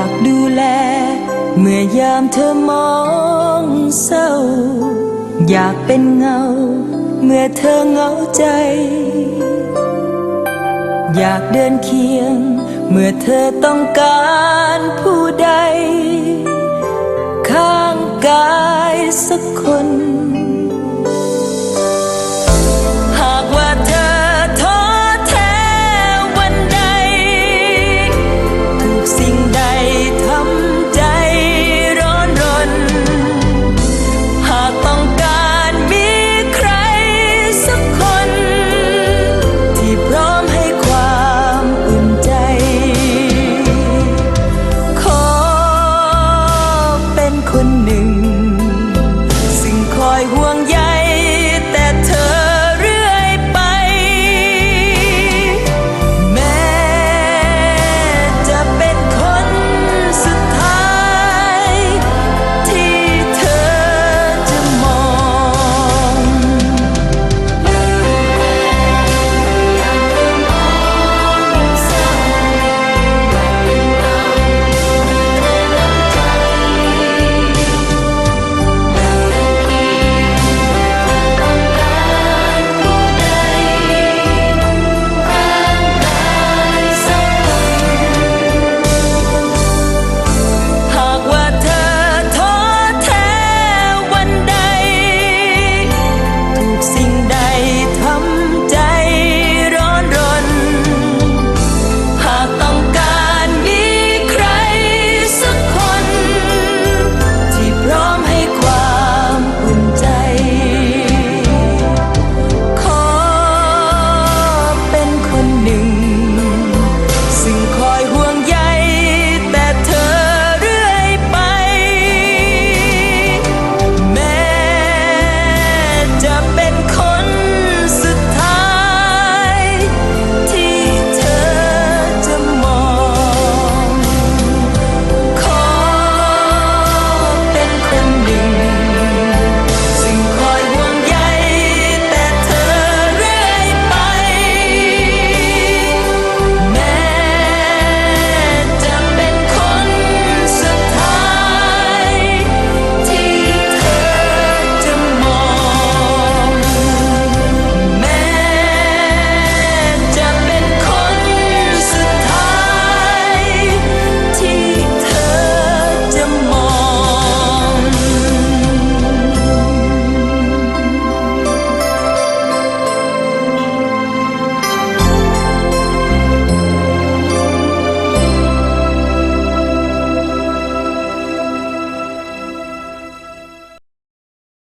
ากดูแล เมื่อยามเธอมองเศร้า อยากเป็นเงา เมื่อเธอเหงาใจ อยากเดินเคียง เมื่อเธอต้องการผู้ใด ข้างกายสักคน